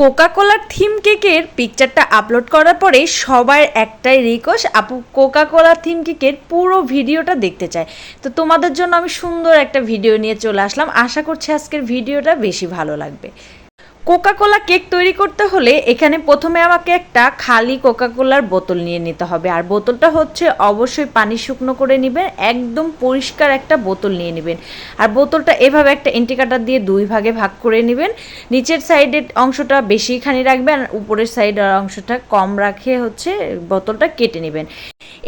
Coca কোলার theme কেকের পিকচারটা upload করার পরে সবার একটাই রিকোয়েস্ট আপু কোকা কোলার থিম কেকের পুরো ভিডিওটা দেখতে চায়। তো তোমাদের জন্য আমি সুন্দর একটা ভিডিও নিয়ে চলে আসলাম। আশা করছি আজকের ভিডিওটা বেশি ভালো লাগবে। কোকা কোলা কেক তৈরি করতে হলে এখানে প্রথমে আমাকে একটা খালি কোকা কোলার বোতল নিয়ে নিতে হবে। আর বোতলটা হচ্ছে অবশ্যই পানি শুকনো করে নেবেন, একদম পরিষ্কার একটা বোতল নিয়ে নেবেন। আর বোতলটা এভাবে একটা ইন্টিকাটার দিয়ে দুই ভাগে ভাগ করে নেবেন। নিচের সাইডের অংশটা বেশিখানি রাখবেন আর উপরের সাইডের অংশটা কম রাখে হচ্ছে বোতলটা কেটে নেবেন।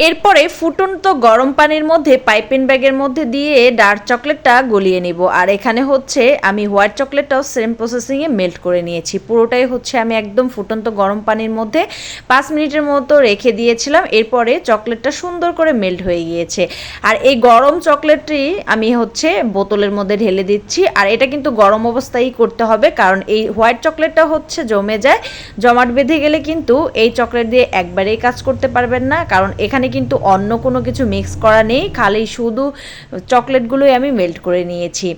এরপরে ফুটন্ত গরম পানির মধ্যে পাইপিং ব্যাগের মধ্যে দিয়ে ডার্ক চকলেটটা গলিয়ে নিব। আর এখানে হচ্ছে আমি হোয়াইট চকলেটটাও সেম প্রসেসিংয়ে মেল্ট করে নিয়েছি। পুরোটাই হচ্ছে আমি একদম ফুটন্ত গরম পানির মধ্যে পাঁচ মিনিটের মতো রেখে দিয়েছিলাম। এরপরে চকলেটটা সুন্দর করে মেল্ট হয়ে গিয়েছে। আর এই গরম চকলেটটি আমি হচ্ছে বোতলের মধ্যে ঢেলে দিচ্ছি। আর এটা কিন্তু গরম অবস্থায় করতে হবে, কারণ এই হোয়াইট চকলেটটা হচ্ছে জমে যায়। জমাট বেঁধে গেলে কিন্তু এই চকলেট দিয়ে একবারেই কাজ করতে পারবেন না, কারণ এখানে কিন্তু অন্য কোনো কিছু মিক্স করা নেই। খালি শুধু চকলেটগুলোই আমি মেল্ট করে নিয়েছি।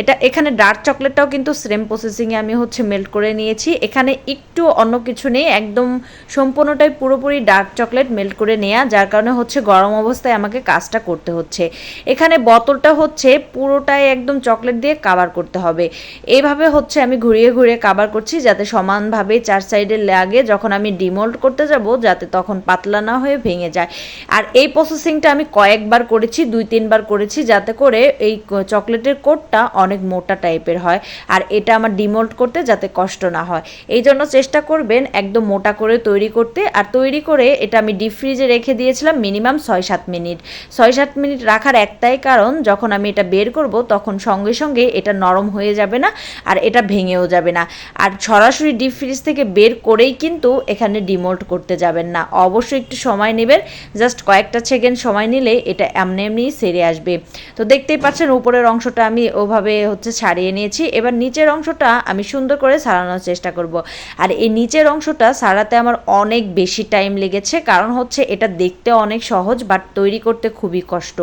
এটা এখানে ডার্ক চকলেটটাও কিন্তু সেম প্রসেসিংয়ে আমি হচ্ছে মেল্ট করে নিয়েছি। এখানে একটু অন্য কিছু নেই, একদম সম্পূর্ণটাই পুরোপুরি ডার্ক চকলেট মেল্ট করে নেওয়া যার কারণে হচ্ছে গরম অবস্থায় আমাকে কাজটা করতে হচ্ছে। এখানে বোতলটা হচ্ছে পুরোটাই একদম চকলেট দিয়ে কাভার করতে হবে। এইভাবে হচ্ছে আমি ঘুরিয়ে ঘুরিয়ে কাভার করছি যাতে সমানভাবে চার সাইডে লাগে। যখন আমি ডিমোল্ড করতে যাব, যাতে তখন পাতলা না হয়ে ভেঙে যায়। আর এই প্রসেসিংটা আমি কয়েকবার করেছি, দুই, তিনবার করেছি, যাতে করে এই চকলেটের কোটটা অনেক মোটা টাইপের হয়। আর এটা আমার ডিমোল্ড করতে যাতে কষ্ট না হয়। এই জন্য চেষ্টা করবেন একদম মোটা করে তৈরি করতে। আর তৈরি করে এটা আমি ডিপ ফ্রিজে রেখে দিয়েছিলাম মিনিমাম ছয় সাত মিনিট। ছয় সাত মিনিট রাখার একটাই কারণ, যখন আমি এটা বের করব, তখন সঙ্গে সঙ্গে এটা নরম হয়ে যাবে না আর এটা ভেঙেও যাবে না। আর সরাসরি ডিপ ফ্রিজ থেকে বের করেই কিন্তু এখানে ডিমোল্ট করতে যাবেন না। অবশ্যই একটু সময় নেবেন। জাস্ট কয়েকটা সেকেন্ড সময় নিলে এটা এমনি এমনি সেরে আসবে। তো দেখতেই পাচ্ছেন, উপরের অংশটা আমি ওভাবে হচ্ছে ছাড়িয়ে নিয়েছি। এবার নিচের অংশটা আমি সুন্দর করে সারানোর চেষ্টা করব। আর এই নিচের অংশটা সারাতে আমার অনেক বেশি টাইম লেগেছে। কারণ হচ্ছে এটা দেখতে অনেক সহজ বাট তৈরি করতে খুবই কষ্ট।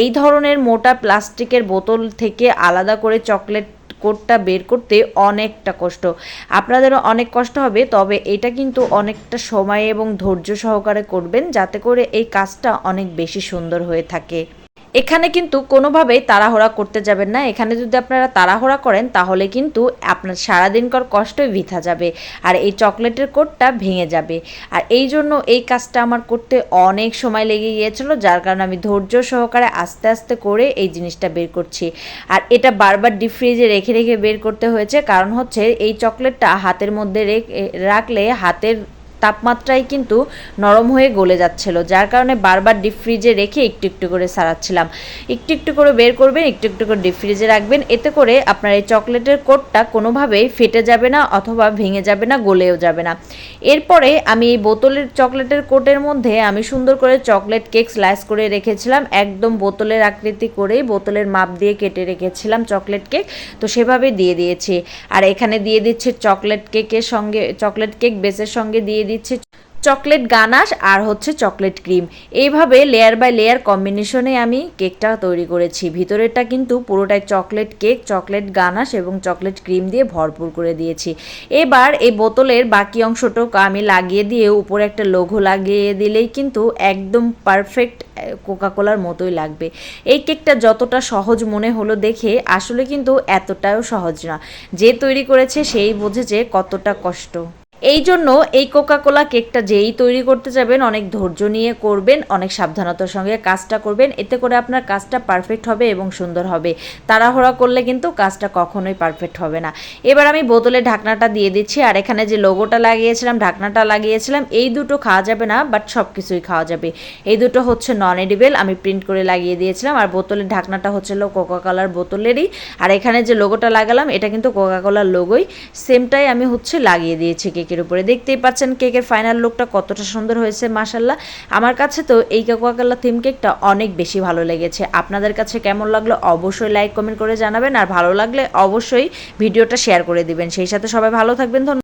এই ধরনের মোটা প্লাস্টিকের বোতল থেকে আলাদা করে চকলেট কোডটা বের করতে অনেকটা কষ্ট। আপনাদেরও অনেক কষ্ট হবে, তবে এটা কিন্তু অনেকটা সময় এবং ধৈর্য সহকারে করবেন, যাতে করে এই কাজটা অনেক বেশি সুন্দর হয়ে থাকে। এখানে কিন্তু কোনোভাবেই তাড়াহুড়া করতে যাবেন না। এখানে যদি আপনারা তাড়াহুড়া করেন, তাহলে কিন্তু আপনার সারাদিনকার কষ্টই বৃথা যাবে আর এই চকলেটের কোটটা ভেঙে যাবে। আর এই জন্য এই কাজটা আমার করতে অনেক সময় লেগে গিয়েছিল, যার কারণে আমি ধৈর্য সহকারে আস্তে আস্তে করে এই জিনিসটা বের করছি। আর এটা বারবার ডিপ ফ্রিজে রেখে রেখে বের করতে হয়েছে। কারণ হচ্ছে এই চকলেটটা হাতের মধ্যে রেখে রাখলে হাতের তাপমাত্রায় কিন্তু নরম হয়ে গলে যাচ্ছিল, যার কারণে বারবার ডিপ ফ্রিজে রেখে একটু একটু করে সারাচ্ছিলাম। একটু একটু করে বের করবেন, একটু একটু করে ডিপ ফ্রিজে রাখবেন, এতে করে আপনার এই চকলেটের কোটটা কোনোভাবেই ফেটে যাবে না অথবা ভেঙে যাবে না, গলেও যাবে না। এরপরে আমি এই বোতলের, চকলেটের কোটের মধ্যে আমি সুন্দর করে চকলেট কেক স্লাইস করে রেখেছিলাম, একদম বোতলের আকৃতি করেই বোতলের মাপ দিয়ে কেটে রেখেছিলাম চকলেট কেক, তো সেভাবে দিয়ে দিয়েছি। আর এখানে দিয়ে দিচ্ছে চকলেট কেকের সঙ্গে, চকলেট কেক বেসের সঙ্গে দিয়ে দিচ্ছে চকলেট গানাশ আর হচ্ছে চকলেট ক্রিম। এইভাবে লেয়ার বাই লেয়ার কম্বিনেশনে আমি কেকটা তৈরি করেছি। ভিতরেরটা কিন্তু পুরোটাই চকলেট কেক, চকলেট গানাশ এবং চকলেট ক্রিম দিয়ে ভরপুর করে দিয়েছি। এবার এই বোতলের বাকি অংশটুকু আমি লাগিয়ে দিয়ে উপরে একটা লঘু লাগিয়ে দিলেই কিন্তু একদম পারফেক্ট কোকাকোলার মতোই লাগবে। এই কেকটা যতটা সহজ মনে হলো দেখে আসলে কিন্তু এতটাও সহজ না। যে তৈরি করেছে সেই বোঝেছে কতটা কষ্ট। এই জন্য এই কোকা কোলা কেকটা যেই তৈরি করতে যাবেন, অনেক ধৈর্য নিয়ে করবেন, অনেক সাবধানতার সঙ্গে কাজটা করবেন, এতে করে আপনার কাজটা পারফেক্ট হবে এবং সুন্দর হবে। তাড়াহুড়া করলে কিন্তু কাজটা কখনোই পারফেক্ট হবে না। এবার আমি বোতলে ঢাকনাটা দিয়ে দিচ্ছি, আর এখানে যে লোগোটা লাগিয়েছিলাম, ঢাকনাটা লাগিয়েছিলাম, এই দুটো খাওয়া যাবে না বাট সব কিছুই খাওয়া যাবে। এই দুটো হচ্ছে নন এডিবেল আমি প্রিন্ট করে লাগিয়ে দিয়েছিলাম, আর বোতলের ঢাকনাটা হচ্ছিল কোকা কোলার বোতলেরই। আর এখানে যে লোগোটা লাগালাম, এটা কিন্তু কোকা কোলার লোগোই সেমটাই আমি হচ্ছে লাগিয়ে দিয়েছি কেকের উপরে। দেখতেই পাচ্ছেন কেকের ফাইনাল লুকটা কতটা সুন্দর হয়েছে মাসাল্লাহ আমার কাছে তো এই কাকুয়াকাল্লা থিম কেকটা অনেক বেশি ভালো লেগেছে। আপনাদের কাছে কেমন লাগল অবশ্যই লাইক কমেন্ট করে জানাবেন। আর ভালো লাগলে অবশ্যই ভিডিওটা শেয়ার করে দিবেন। সেই সাথে সবাই ভালো থাকবেন। ধন্যবাদ।